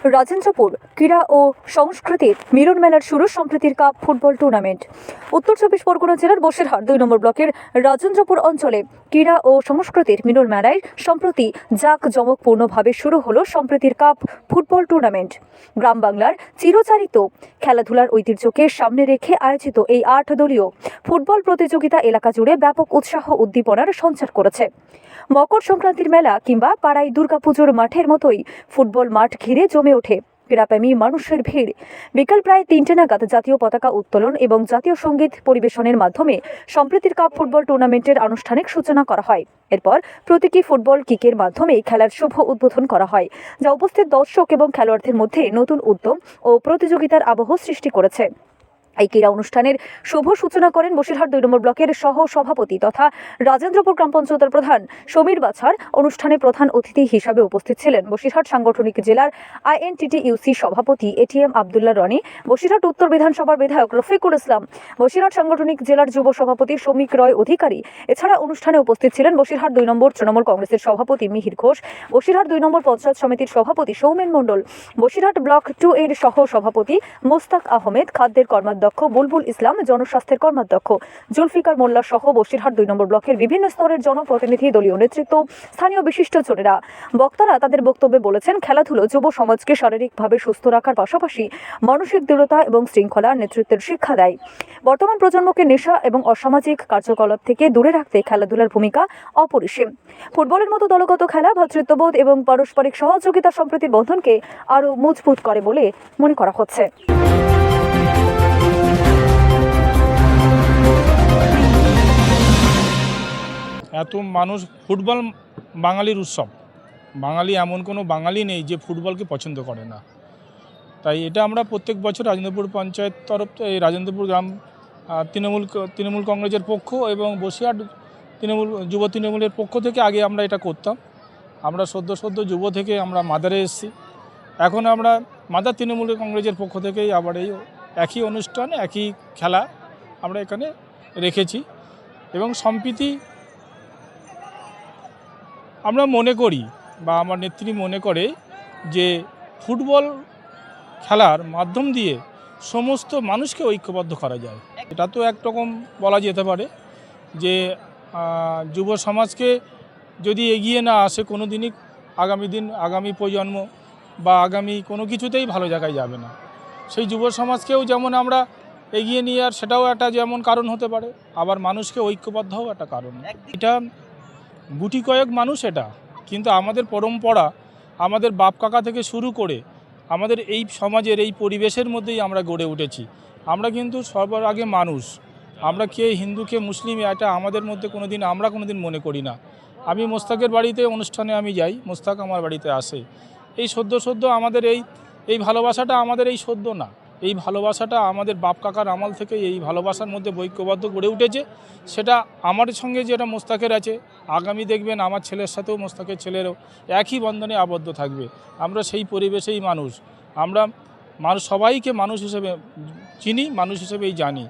রাজেন্দ্রপুর ক্রীড়া ও সংস্কৃতির মিলন মেলার শুরু সম্প্রীতির কাপ ফুটবল টুর্নামেন্ট উত্তর চব্বিশ পরগনা জেলার বসিরহাট দুই নম্বর ব্লকের রাজেন্দ্রপুর অঞ্চলে ক্রীড়া ও সংস্কৃতির মিলন মেলায় সম্প্রতি জাক জমকপূর্ণভাবে শুরু হলো সম্প্রীতির কাপ ফুটবল টুর্নামেন্ট। গ্রাম বাংলার চিরচারিত খেলাধুলার ঐতিহ্যকে সামনে রেখে আয়োজিত এই আট দলীয় ফুটবল প্রতিযোগিতা এলাকা জুড়ে ব্যাপক উৎসাহ উদ্দীপনার সঞ্চার করেছে। মকর সংক্রান্তির মেলা কিংবা পাড়ায় দুর্গাপুজোর মাঠের মতোই ফুটবল মাঠ ঘিরে জমে ওঠে। ক্রীড়াপ্রেমী মানুষের ভিড়। বিকাল প্রায় তিনটে নাগাদ জাতীয় পতাকা উত্তোলন এবং জাতীয় সংগীত পরিবেশনের মাধ্যমে সম্প্রীতির কাপ ফুটবল টুর্নামেন্টের আনুষ্ঠানিক সূচনা করা হয়। এরপর প্রতীকী ফুটবল কিকের মাধ্যমে খেলার শুভ উদ্বোধন করা হয়, যা উপস্থিত দর্শক এবং খেলোয়াড়দের মধ্যে নতুন উদ্যম ও প্রতিযোগিতার আবহ সৃষ্টি করেছে। এই ক্রীড়া অনুষ্ঠানের শুভ সূচনা করেন বসিরহাট দুই নম্বর ব্লকের সহ সভাপতি তথা রাজেন্দ্রপুর গ্রাম পঞ্চায়েতের প্রধান সমীর বাছার অনুষ্ঠানে প্রধান অতিথি হিসাবে উপস্থিত ছিলেন বসিরহাট সাংগঠনিক জেলার আইএনটিটি ইউসি সভাপতি এটিএম আবদুল্লাহ রনি, বসিরহাট উত্তর বিধানসভার বিধায়ক রফিকুল ইসলাম, বসিরহাট সাংগঠনিক জেলার যুব সভাপতি শ্রমিক রয় অধিকারী। এছাড়া অনুষ্ঠানে উপস্থিত ছিলেন বসিরহাট দুই নম্বর তৃণমূল কংগ্রেসের সভাপতি মিহির ঘোষ, বসিরহাট দুই নম্বর পঞ্চায়েত সমিতির সভাপতি সৌমেন মণ্ডল, বসিরহাট ব্লক টু এর সহ সভাপতি মোস্তাক আহমেদ, খাদ্যের কর্মাধ্যক্ষ বুলবুল ইসলাম, জনস্বাস্থ্যের কর্মাধ্যক্ষ। জুলফিকার মোল্লা সহ বসিরহাট দুই নম্বর ব্লকের বিভিন্ন স্তরের জনপ্রতিনিধি, দলীয় নেতৃত্ব, স্থানীয় বিশিষ্ট বিশিষ্টজনেরা বক্তারা তাদের বক্তব্যে বলেছেন, খেলাধুলো যুব সমাজকে শারীরিকভাবে সুস্থ রাখার পাশাপাশি মানসিক দৃঢ়তা এবং শৃঙ্খলা নেতৃত্বের শিক্ষা দেয়। বর্তমান প্রজন্মকে নেশা এবং অসামাজিক কার্যকলাপ থেকে দূরে রাখতে খেলাধুলার ভূমিকা অপরিসীম। ফুটবলের মতো দলগত খেলা ভ্রাতৃত্ববোধ এবং পারস্পরিক সহযোগিতা সম্প্রীতির বন্ধনকে আরও মজবুত করে বলে মনে করা হচ্ছে। এত মানুষ ফুটবল বাঙালির উৎসব। বাঙালি এমন কোনো বাঙালি নেই যে ফুটবলকে পছন্দ করে না। তাই এটা আমরা প্রত্যেক বছর রাজেন্দ্রপুর পঞ্চায়েত তরফ এই রাজেন্দ্রপুর গ্রাম তৃণমূল তৃণমূল কংগ্রেসের পক্ষ এবং বসিরহাট তৃণমূল, যুব তৃণমূলের পক্ষ থেকে আগে আমরা এটা করতাম। আমরা সদ্য সদ্য যুব থেকে আমরা মাদারে এসেছি। এখন আমরা মাদার তৃণমূল কংগ্রেসের পক্ষ থেকেই আবার এই একই অনুষ্ঠান, একই খেলা আমরা এখানে রেখেছি। এবং সম্প্রীতি আমরা মনে করি বা আমার নেত্রী মনে করে যে ফুটবল খেলার মাধ্যম দিয়ে সমস্ত মানুষকে ঐক্যবদ্ধ করা যায়। এটা তো একরকম বলা যেতে পারে যে যুব সমাজকে যদি এগিয়ে না আসে কোনো দিনই আগামী দিন, আগামী প্রজন্ম বা আগামী কোনো কিছুতেই ভালো জায়গায় যাবে না। সেই যুব সমাজকেও যেমন আমরা এগিয়ে নিয়ে আর সেটাও একটা যেমন কারণ হতে পারে, আবার মানুষকে ঐক্যবদ্ধও একটা কারণ। এটা গুটি কয়েক মানুষ এটা। কিন্তু আমাদের পরম্পরা, আমাদের বাপ কাকা থেকে শুরু করে আমাদের এই সমাজের, এই পরিবেশের মধ্যেই আমরা গড়ে উঠেছি। আমরা কিন্তু সবার আগে মানুষ। আমরা কে হিন্দু, কে মুসলিম, এটা আমাদের মধ্যে কোনো দিন আমরা কোনো দিন মনে করি না। আমি মোস্তাকের বাড়িতে অনুষ্ঠানে আমি যাই, মোস্তাক আমার বাড়িতে আসে। এই সদ্য সদ্য আমাদের এই এই ভালোবাসাটা আমাদের এই সদ্য না। এই ভালোবাসাটা আমাদের বাপ কাকার আমল থেকে এই ভালোবাসার মধ্যে বৈক্যবদ্ধ গড়ে উঠেছে। সেটা আমার সঙ্গে যেটা মোস্তাকের আছে, আগামী দেখবেন আমার ছেলের সাথেও মোস্তাকের ছেলেরও একই বন্ধনে আবদ্ধ থাকবে। আমরা সেই পরিবেশেই মানুষ। আমরা মানুষ সবাইকে মানুষ হিসেবে চিনি, মানুষ হিসেবেই জানি।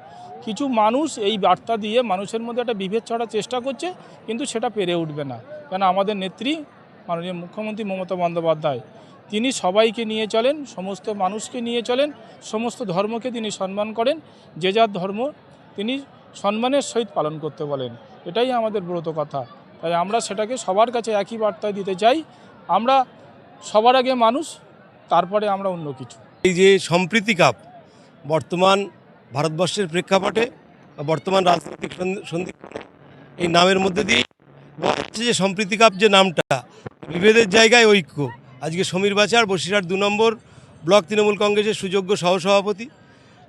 কিছু মানুষ এই বার্তা দিয়ে মানুষের মধ্যে একটা বিভেদ ছড়ার চেষ্টা করছে, কিন্তু সেটা পেরে উঠবে না। কেন? আমাদের নেত্রী, মাননীয় মুখ্যমন্ত্রী মমতা বন্দ্যোপাধ্যায়। তিনি সবাইকে নিয়ে চলেন, সমস্ত মানুষকে নিয়ে চলেন, সমস্ত ধর্মকে তিনি সম্মান করেন, যে যার ধর্ম তিনি সম্মানের সহিত পালন করতে বলেন। এটাই আমাদের ব্রত কথা। তাই আমরা সেটাকে সবার কাছে একই বার্তা দিতে চাই, আমরা সবার আগে মানুষ, তারপরে আমরা অন্য কিছু। এই যে সম্প্রীতি কাপ, বর্তমান ভারতবর্ষের প্রেক্ষাপটে বর্তমান রাজনৈতিক সন্ধি- এই নামের মধ্যে দিয়ে যে সম্প্রীতি কাপ যে নামটা, বিভেদের জায়গায় ঐক্য। আজকে সমীর বাচার, বসিরহাট দু নম্বর ব্লক তৃণমূল কংগ্রেসের সুযোগ্য সহসভাপতি।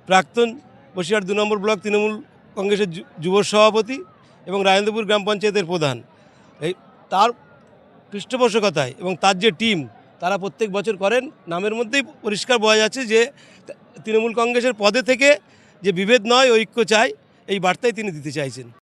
প্রাক্তন বসিরহাট দু নম্বর ব্লক তৃণমূল কংগ্রেসের যুব সভাপতি এবং রাজেন্দ্রপুর গ্রাম পঞ্চায়েতের প্রধান। এই তার পৃষ্ঠপোষকতায় এবং তার যে টিম, তারা প্রত্যেক বছর করেন। নামের মধ্যেই পরিষ্কার বোঝা যাচ্ছে যে তৃণমূল কংগ্রেসের পদে থেকে যে বিভেদ নয়, ঐক্য চাই, এই বার্তাই তিনি দিতে চাইছেন।